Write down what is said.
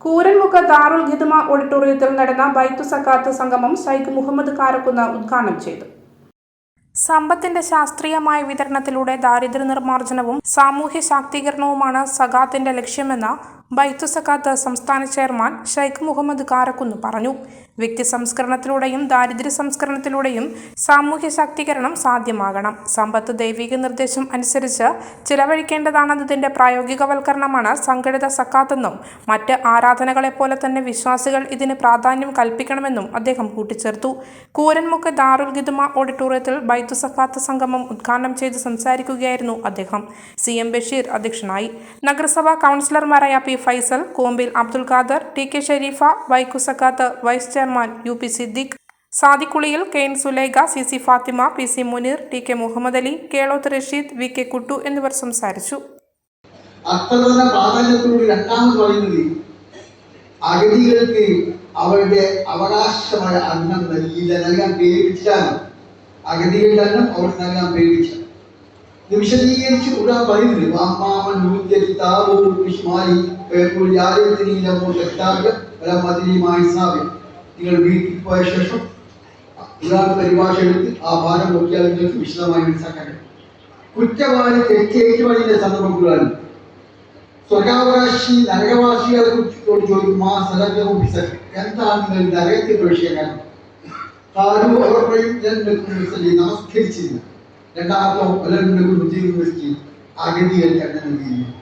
കൂരൻമുഖ ദാറുൽ ഖിദ്മ ഓഡിറ്റോറിയത്തിൽ നടന്ന ബൈത്തു സക്കാത്ത് സംഗമം ഷൈഖ് മുഹമ്മദ് കാരക്കുന്ന് ഉദ്ഘാടനം ചെയ്തു. സമ്പത്തിന്റെ ശാസ്ത്രീയമായ വിതരണത്തിലൂടെ ദാരിദ്ര്യ നിർമ്മാർജനവും സാമൂഹ്യ ശാക്തീകരണവുമാണ് സഖാത്തിന്റെ ലക്ഷ്യമെന്ന് ബൈത്തു സക്കാത്ത് സംസ്ഥാന ചെയർമാൻ ഷൈഖ് മുഹമ്മദ് കാരക്കുന്ന് പറഞ്ഞു. വ്യക്തി സംസ്കരണത്തിലൂടെയും ദാരിദ്ര്യ സംസ്കരണത്തിലൂടെയും സാമൂഹ്യ ശാക്തീകരണം സാധ്യമാകണം. സമ്പത്ത് ദൈവിക നിർദ്ദേശം അനുസരിച്ച് ചിലവഴിക്കേണ്ടതാണെന്നതിന്റെ പ്രായോഗികവൽക്കരണമാണ് സംഘടിത സക്കാത്തെന്നും മറ്റ് ആരാധനകളെപ്പോലെ തന്നെ വിശ്വാസികൾ ഇതിന് പ്രാധാന്യം കൽപ്പിക്കണമെന്നും അദ്ദേഹം കൂട്ടിച്ചേർത്തു. കൂരൻമുക്ക് ദാറുൽ ഗിദുമ ഓഡിറ്റോറിയത്തിൽ ബൈത്തു സക്കാത്ത് സംഗമം ഉദ്ഘാടനം ചെയ്ത് സംസാരിക്കുകയായിരുന്നു അദ്ദേഹം. സി എം ബഷീർ അധ്യക്ഷനായി. നഗരസഭാ കൗൺസിലർമാരായ P Faisal Kombil Abdul Khader T K Shareefa വൈക്കു സക്കാത്ത് vice chairman U P Siddique സാദിക്കുളിയിൽ K N Sulaikha C C Fathima P C Muneer T K Muhammad Ali Keloth Rasheed V K Kuttu എന്നിവർ സംസാരിച്ചു. അത്ര തന്നെ രണ്ടാമത് പറയുന്നത് അഗതികൾക്ക് അവരുടെ അവകാശമായ അന്നം നൽകിയില്ല നൽകാൻ പ്രേരിപ്പിച്ചാണ് അഗതികളുടെ അന്നം അവർ നൽകാൻ ഇത് വിശദീകരിച്ച് ഖുർആൻ പറയുന്നില്ല നിങ്ങൾ വീട്ടിൽ പോയ ശേഷം ഖുർആൻ പരിഭാഷ എടുത്ത് ആ ഭാരം നോക്കിയാൽ നിങ്ങൾക്ക് വിശദമായി മനസ്സിലാക്കാൻ കഴിയും. കുറ്റവാളി തെറ്റേറ്റുവാളിന്റെ സന്ദർഭങ്ങളാണ് സ്വർഗാവകാശി നരകവാസികളെ കുറിച്ചോട് ചോദിക്കും ആ എന്താണ് നിങ്ങൾ നരകത്തിന്റെ പ്രവേശിക്കാൻ കാരണം? അവർ ഞാൻ മുസ്ലിം ഒരു രണ്ടാമത്തെ ഒലരുണ്ടെങ്കിൽ മുസ്ലിം അഗതികൾക്ക് അങ്ങനെ ചെയ്യുന്നു